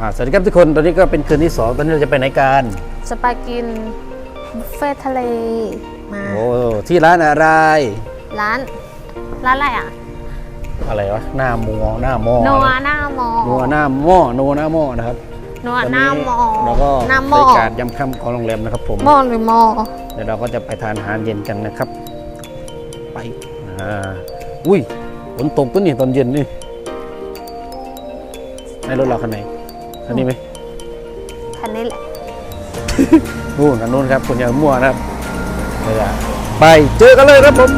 อ่าสวัสดีครับทุกคน ตอนนี้ก็เป็นคืนที่สองตอนนี้เราจะไปไหนกันจะไปกินบุฟเฟ่ทะเลมาโอ้ที่ร้านอะไร ร้าน ร้านอะไรอะอะไรวะ หน้ามัวหน้าหม้อนัวนะหน้ามอนัวหน้าหม้อนัวหน้าหม้อนะครับนัวตอนหน้านี้มอเราก็หน้ามอรายการยำค่ำของโรงแรมนะครับผมมอหรือมอเดี๋ยวเราก็จะไปทานอาหารเย็นกันนะครับ ไปอ่าอุ้ยฝนตกตัวนี่ตอนเย็นนี่ในรถเราคันไหน คันนี้ไหมคันนี้แหละนู่นคันนู้นครับคุณอย่ามั่วนะครับเดี๋ยวไปเจอกันเลยครับผม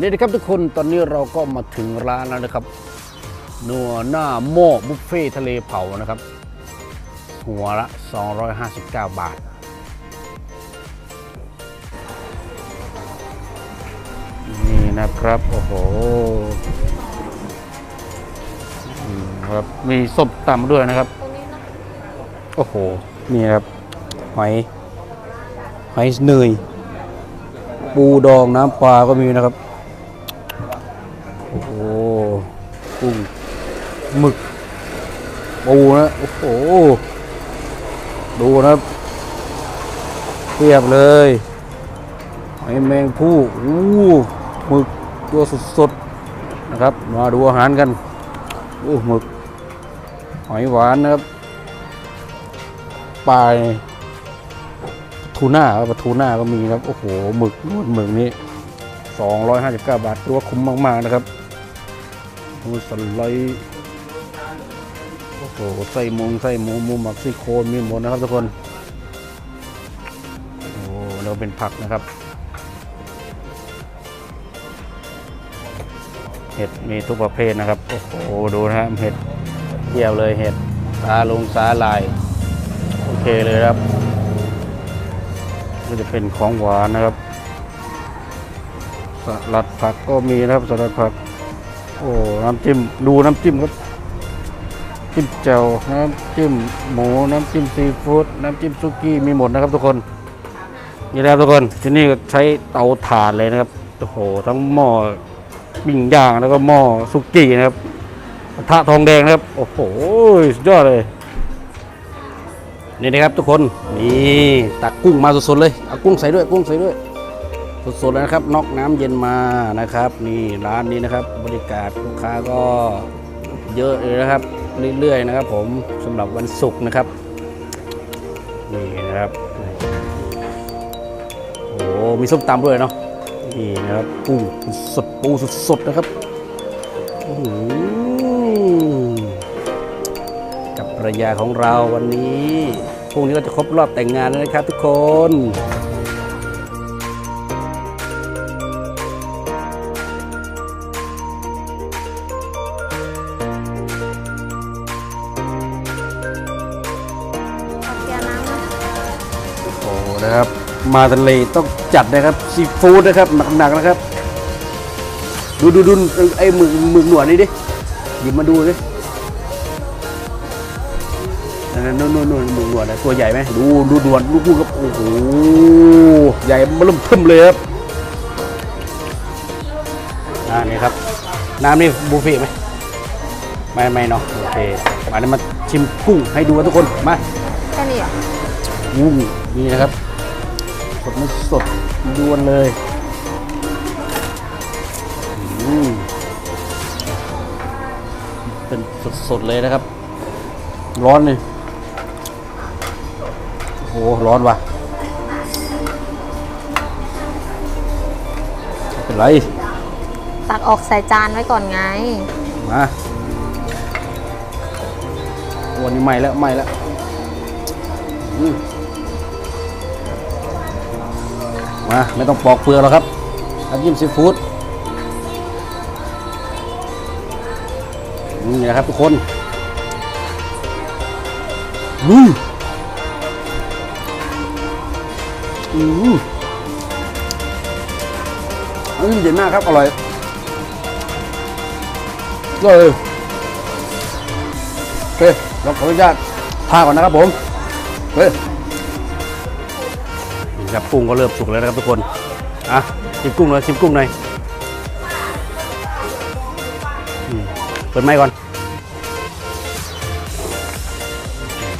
นี่นะครับทุกคนตอนนี้เราก็มาถึงร้านแล้วนะครับนัวหน้าหม้อบุฟเฟ่ทะเลเผานะครับ หัวละ 259 บาท นี่นะครับ โอ้โหมครับมีส้มตำด้วยนะครับ โอ้โห นี่ครับ หอย หอยเนยปูดองน้ำปลาก็มีนะครับ กุ้งหมึกปูนะ โอ้โห ดูนะเทียบเลยหอยแมงผู้อู้หมึกตัวสดๆนะครับ มาดูอาหารกันโอ้หมึกหอยหวานนะครับปลาทูน่าครับปลาทูน่าก็มีครับ โอ้โหหมึกนวดหมึกนี่259 บาทถือว่าคุ้มมาก ๆ นะครับ หมูสไลด์โอ้โหไส้มงไส้หมูหมูหมักซี่โครงมีหมดนะครับทุกคนโอ้แล้วเป็นผักนะครับ เห็ดมีทุกประเภทนะครับ โอ้โหดูนะฮะเห็ดเยี่ยวเลยเห็ดสาลงสาลาย โอเคเลยครับก็จะเป็นของหวานนะครับสลัดผักก็มีนะครับสลัดผัก โอ้น้ำจิ้มดูน้ำจิ้มครับจิ้มแจ่วน้ำจิ้มหมูน้ำจิ้มซีฟู้ดน้ำจิ้มซุกี้มีหมดนะครับทุกคนนี่นะครับทุกคนที่นี่ก็ใช้เตาถ่านเลยนะครับโอ้โหทั้งหม้อปิ้งย่างแล้วก็หม้อซุกี้นะครับกระทะทองแดงนะครับ โอ้โหสุดยอดเลยนี่นะครับทุกคนนี่ตักกุ้งมาสดๆเลยเอากุ้งใส่ด้วยกุ้งใส่ด้วย สดๆเลยนะครับนอกน้ำเย็นมานะครับ นี่ร้านนี้นะครับ บริการลูกค้าก็เยอะเลยนะครับ เรื่อยๆนะครับ ผมสำหรับวันศุกร์นะครับ นี่นะครับโอ้โหมีส้มตำด้วยเนาะนี่นะครับกุ้งสดปูสดๆนะครับกับภรรยาของเราวันนี้พรุ่งนี้ก็จะครบรอบแต่งงานแล้วนะครับทุกคน นะครับ มาทะเลต้องจัดนะครับซีฟู้ดนะครับหนักๆนะครับ ดูดูดูไอ้หมึกหมึกหนวดนี่ดิหยิบมาดูดินั่นนู่นนู่นนู่นหมึกหนวดนะตัวใหญ่ไหมดูดูหนวดลูกๆครับโอ้โหใหญ่มาเริ่มเทิมเลยครับอ่านี่ครับ น้ำนี่บูฟเฟ่ต์ไหมไม่ไม่เนาะโอเคมาเดี๋ยวมาชิมกุ้งให้ดูกันทุกคนมาแค่นี้เหรอกุ้งนี่นะครับ สดไม่สดดวนเลยอืมเป็นสดๆเลยนะครับ ร้อนเลยโอ้โหร้อนว่ะไม่เป็นไร ตักออกใส่จานไว้ก่อนไง มาวันนี้ใหม่แล้วใหม่แล้วอืม มาไม่ต้องปอกเปลือกแล้วครับน้ำจิ้มซีฟู้ดนี่นะครับทุกคนอืมอืมน้ำจิ้มเด็ดมากครับ อร่อยเลยโอเคเราขออนุญาตพาก่อนนะครับผมเฮ้ย ครับกุ้งก็เริ่มสุกแล้วนะครับทุกคนอะชิมกุ้งหน่อยชิมกุ้งหน่อยเปิดไม้ก่อน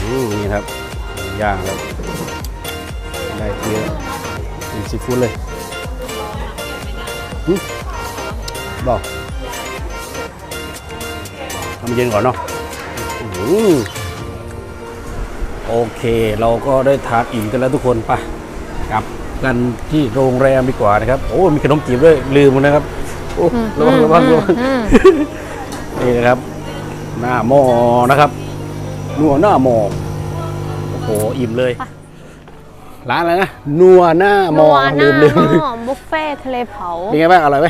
อืมนี่ครับย่างครับได้เกลือกินซีฟู้ดเลยอืมบอกทำเย็นก่อนเนาะอืมโอเค เราก็ได้ทานอิ่มกันแล้วทุกคนไป กลับ กันที่โรงแรมดีกว่านะครับ โอ้ มีขนมจีบด้วยลืมนะครับ โอ้ระวังระวังระวังอืมนี่นะครับ หน้าหม้อนะครับนัวหน้าหม้อโอ้โหอิ่มเลย ร้านอะไรนะนัวหน้าหม้อนัวหลืน้ามลืมหม้อบุฟเฟ่ทะเลเผาเป็นไงบ้างอร่อยไหม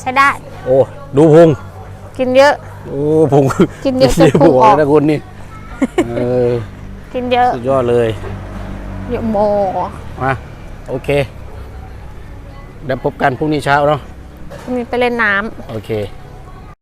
ใช้ได้ โอ้ดูพุงกินเยอะ โอ้พุงกินเยอะจนพุงออกนะคุณนี่เออกินเยอะ สุดยอดเลย เยอะโมมาโอเคเดี๋ยวพบกันพรุ่งนี้เช้าเนาะมีไปเล่นน้โอเคำ